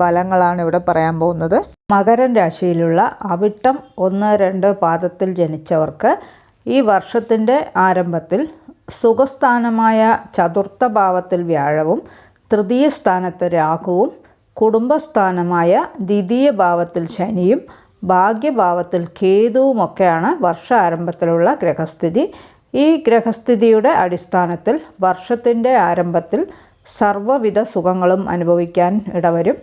ഫലങ്ങളാണ് ഇവിടെ പറയാൻ പോകുന്നത്. മകരൻ രാശിയിലുള്ള അവിട്ടം ഒന്ന് രണ്ട് പാദത്തിൽ ജനിച്ചവർക്ക് ഈ വർഷത്തിന്റെ ആരംഭത്തിൽ സുഖസ്ഥാനമായ ചതുർത്ഥ ഭാവത്തിൽ വ്യാഴവും തൃതീയ സ്ഥാനത്ത് രാഹുവും കുടുംബസ്ഥാനമായ ദ്വിതീയ ഭാവത്തിൽ ശനിയും ഭാഗ്യഭാവത്തിൽ കേതുവുമൊക്കെയാണ് വർഷാരംഭത്തിലുള്ള ഗ്രഹസ്ഥിതി. ഈ ഗ്രഹസ്ഥിതിയുടെ അടിസ്ഥാനത്തിൽ വർഷത്തിന്റെ ആരംഭത്തിൽ സർവവിധ സുഖങ്ങളും അനുഭവിക്കാൻ ഇടവരും.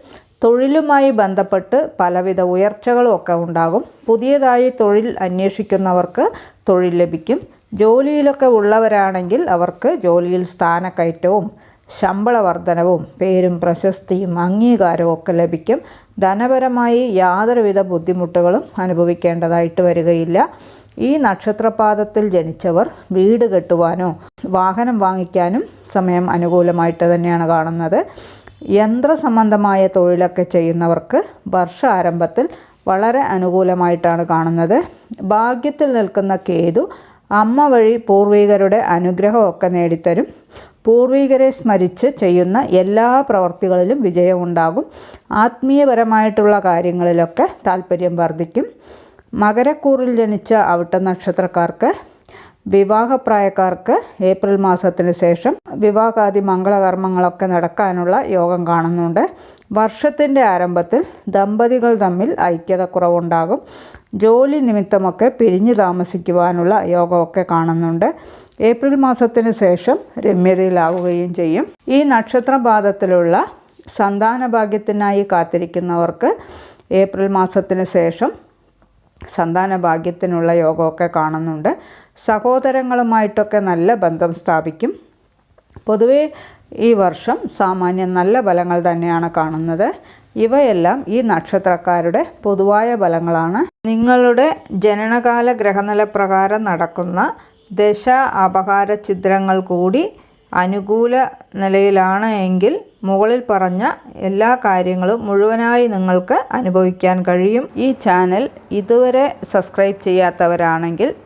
തൊഴിലുമായി ബന്ധപ്പെട്ട് പലവിധ ഉയർച്ചകളും ഒക്കെ ഉണ്ടാകും. പുതിയതായി തൊഴിൽ അന്വേഷിക്കുന്നവർക്ക് തൊഴിൽ ലഭിക്കും. ജോലിയിലൊക്കെ ഉള്ളവരാണെങ്കിൽ അവർക്ക് ജോലിയിൽ സ്ഥാനക്കയറ്റവും ശമ്പള വർധനവും പേരും പ്രശസ്തിയും അംഗീകാരവും ഒക്കെ ലഭിക്കും. ധനപരമായി യാതൊരുവിധ ബുദ്ധിമുട്ടുകളും അനുഭവിക്കേണ്ടതായിട്ട് വരികയില്ല. ഈ നക്ഷത്രപാദത്തിൽ ജനിച്ചവർ വീട് കെട്ടുവാനോ വാഹനം വാങ്ങിക്കാനും സമയം അനുകൂലമായിട്ട് തന്നെയാണ് കാണുന്നത്. യന്ത്രസംബന്ധമായ തൊഴിലൊക്കെ ചെയ്യുന്നവർക്ക് വർഷ ആരംഭത്തിൽ വളരെ അനുകൂലമായിട്ടാണ് കാണുന്നത്. ഭാഗ്യത്തിൽ നിൽക്കുന്ന കേതു അമ്മ വഴി പൂർവികരുടെ അനുഗ്രഹമൊക്കെ നേടിത്തരും. പൂർവികരെ സ്മരിച്ച് ചെയ്യുന്ന എല്ലാ പ്രവർത്തികളിലും വിജയമുണ്ടാകും. ആത്മീയപരമായിട്ടുള്ള കാര്യങ്ങളിലൊക്കെ താല്പര്യം വർദ്ധിക്കും. മകരക്കൂറിൽ ജനിച്ച അവിട്ട നക്ഷത്രക്കാർക്ക് വിവാഹപ്രായക്കാർക്ക് ഏപ്രിൽ മാസത്തിന് ശേഷം വിവാഹാദി മംഗളകർമ്മങ്ങളൊക്കെ നടക്കാനുള്ള യോഗം കാണുന്നുണ്ട്. വർഷത്തിന്റെ ആരംഭത്തിൽ ദമ്പതികൾ തമ്മിൽ ഐക്യത കുറവുണ്ടാകും ജോലി നിമിത്തമൊക്കെ പിരിഞ്ഞു താമസിക്കുവാനുള്ള യോഗമൊക്കെ കാണുന്നുണ്ട്. ഏപ്രിൽ മാസത്തിന് ശേഷം രമ്യതയിലാവുകയും ചെയ്യും. ഈ നക്ഷത്രപാദത്തിലുള്ള സന്താന ഭാഗ്യത്തിനായി കാത്തിരിക്കുന്നവർക്ക് ഏപ്രിൽ മാസത്തിന് ശേഷം സന്താന ഭാഗ്യത്തിനുള്ള യോഗമൊക്കെ കാണുന്നുണ്ട്. സഹോദരങ്ങളുമായിട്ടൊക്കെ നല്ല ബന്ധം സ്ഥാപിക്കും. പൊതുവേ ഈ വർഷം സാമാന്യം നല്ല ഫലങ്ങൾ തന്നെയാണ് കാണുന്നത്. ഇവയെല്ലാം ഈ നക്ഷത്രക്കാരുടെ പൊതുവായ ഫലങ്ങളാണ്. നിങ്ങളുടെ ജനനകാല ഗ്രഹനില പ്രകാരം നടക്കുന്ന ദശ അപകാര ചിത്രങ്ങൾ കൂടി അനുകൂല നിലയിലാണ് എങ്കിൽ മുകളിൽ പറഞ്ഞ എല്ലാ കാര്യങ്ങളും മുഴുവനായി നിങ്ങൾക്ക് അനുഭവിക്കാൻ കഴിയും. ഈ ചാനൽ ഇതുവരെ സബ്സ്ക്രൈബ് ചെയ്യാത്തവരാണെങ്കിൽ